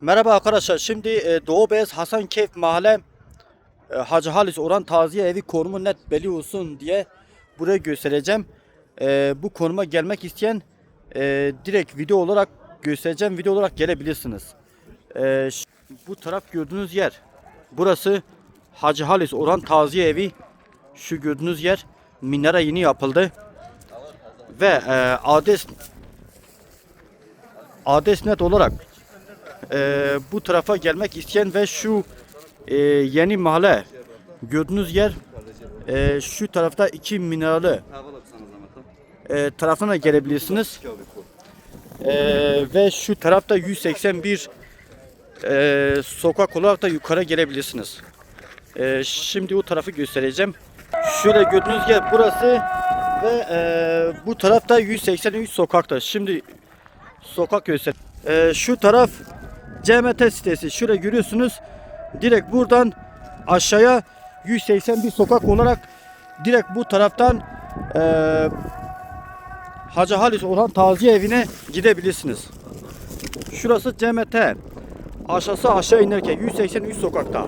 Merhaba arkadaşlar. Şimdi e, Doğu Beyaz Hasankeyf Mahalle e, Hacı Halis Orhan Taziye Evi konumu net belli olsun diye buraya göstereceğim. E, bu konuma gelmek isteyen e, direkt video olarak göstereceğim. Video olarak gelebilirsiniz. E, bu taraf gördüğünüz yer. Burası Hacı Halis Orhan Taziye Evi. Şu gördüğünüz yer minare yeni yapıldı. Ve e, adres adres net olarak e, bu tarafa gelmek isteyen ve şu e, yeni mahalle gördüğünüz yer e, şu tarafta iki minaralı e, tarafına gelebilirsiniz. E, ve şu tarafta 181 e, sokak olarak da yukarı gelebilirsiniz. E, şimdi o tarafı göstereceğim. Şöyle gördüğünüz yer burası ve e, bu tarafta 183 sokakta. Şimdi sokak göster. E, şu taraf CMT sitesi. Şurada görüyorsunuz. Direkt buradan aşağıya 181 sokak olarak direkt bu taraftan e, Hacı Halis olan taziye evine gidebilirsiniz. Şurası CMT. Aşağısı aşağı inerken 183 sokakta.